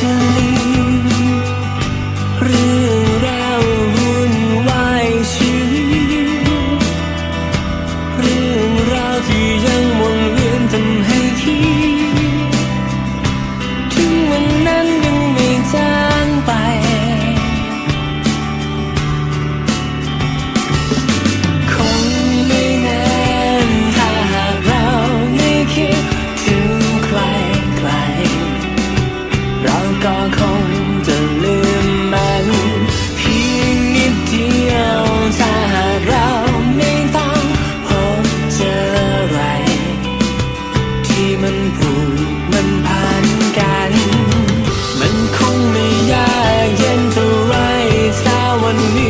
千里。 มันผูกมันพันกัน มันคงไม่ยากเย็นเท่าไรสาวันนี้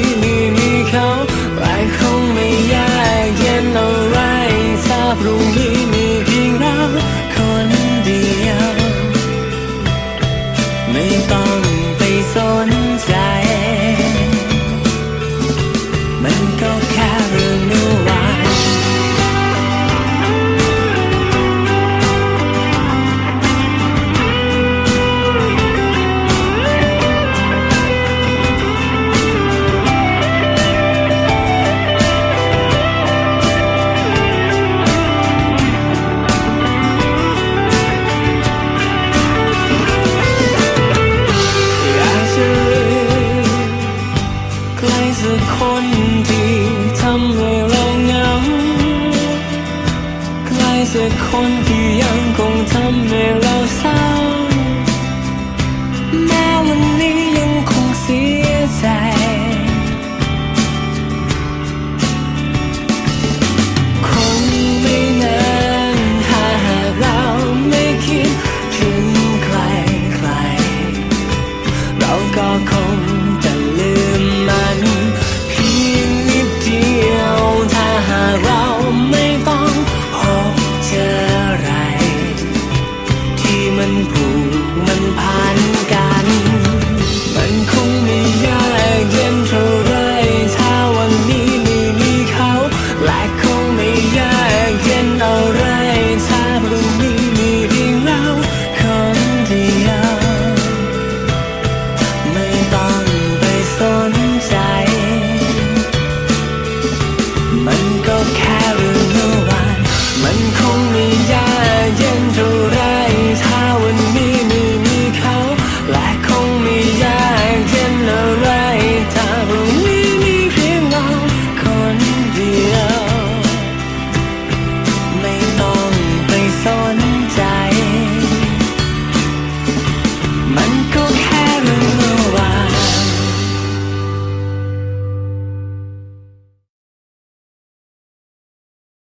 คนที่ทำให้เราเหงาใกล้สักคนที่ยังคงทำให้เราเศร้า